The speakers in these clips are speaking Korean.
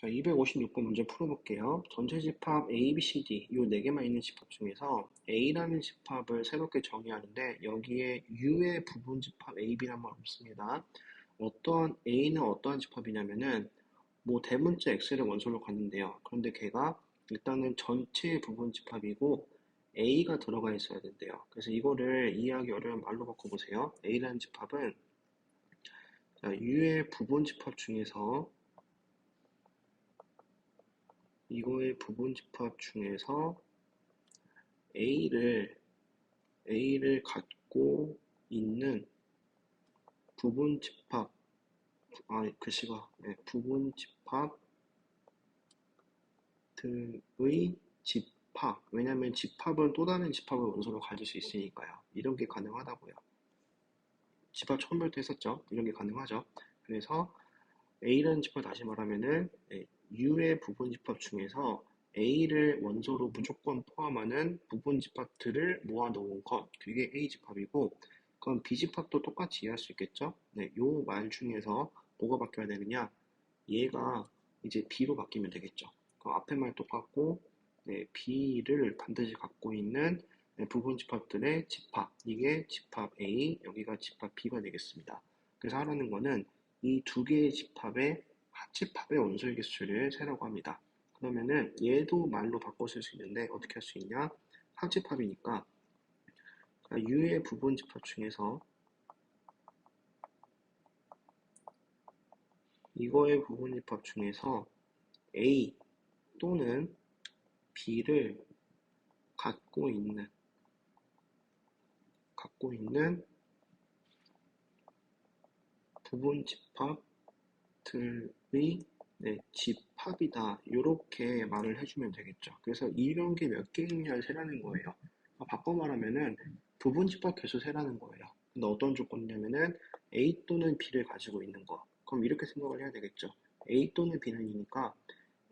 자, 256번 문제 풀어볼게요. 전체 집합 A, B, C, D 이 4개만 있는 집합 중에서 A라는 집합을 새롭게 정의하는데 여기에 U의 부분 집합 A, B란 말 없습니다. 어떠한 A는 어떠한 집합이냐면은 뭐 대문자 X를 원소로 갖는데요. 그런데 걔가 일단은 전체 부분 집합이고 A가 들어가 있어야 된대요. 그래서 이거를 이해하기 어려운 말로 바꿔보세요. A라는 집합은 자, U의 부분 집합 중에서 이거의 부분 집합 중에서 A를 A를 갖고 있는 부분 집합 아 글씨가 네, 부분 집합 등의 집합. 왜냐하면 집합은 또 다른 집합을 원소로 가질 수 있으니까요. 이런 게 가능하다고요. 집합 처음 볼때 했었죠? 이런 게 가능하죠? 그래서 A라는 집합 다시 말하면은 네, U의 부분 집합 중에서 A를 원소로 무조건 포함하는 부분 집합들을 모아 놓은 것 그게 A 집합이고 그럼 B 집합도 똑같이 이해할 수 있겠죠? 네, 요 말 중에서 뭐가 바뀌어야 되느냐? 얘가 이제 B로 바뀌면 되겠죠. 그럼 앞에 말 똑같고 네, B를 반드시 갖고 있는 네, 부분 집합들의 집합 이게 집합 A 여기가 집합 B가 되겠습니다. 그래서 하라는 거는 이 두 개의 집합의 합집합의 원소의 개수를 세라고 합니다. 그러면은 얘도 말로 바꿔 쓸 수 있는데 어떻게 할 수 있냐? 합집합이니까 U의 부분 집합 중에서 이거의 부분 집합 중에서 A 또는 B를 갖고 있는 갖고 있는 부분 집합들의 네, 집합이다 이렇게 말을 해주면 되겠죠. 그래서 이런 게 몇 개 있냐를 세라는 거예요. 바꿔 말하면은 부분 집합 개수 세라는 거예요. 근데 어떤 조건이냐면은 A 또는 B를 가지고 있는 거. 그럼 이렇게 생각을 해야 되겠죠. A 또는 B는 이니까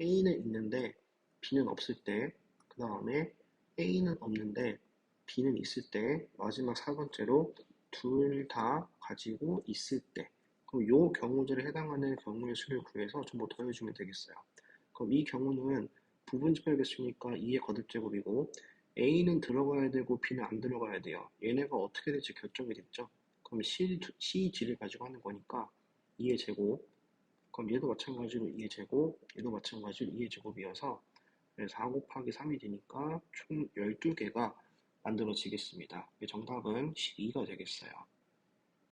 A는 있는데 B는 없을 때, 그 다음에 A는 없는데 B는 있을 때, 마지막 4번째로 둘 다 가지고 있을 때. 그럼 요 경우들에 해당하는 경우의 수를 구해서 전부 더해주면 되겠어요. 그럼 이 경우는 부분 집합 개수니까 2의 거듭제곱이고 A는 들어가야 되고 B는 안 들어가야 돼요. 얘네가 어떻게 될지 결정이 됐죠. 그럼 C, C, G를 가지고 하는 거니까 2의 제곱 그럼 얘도 마찬가지로 2의 제곱 얘도 마찬가지로 2의 제곱이어서 4 곱하기 3이 되니까 총 12개가 만들어지겠습니다. 정답은 12가 되겠어요.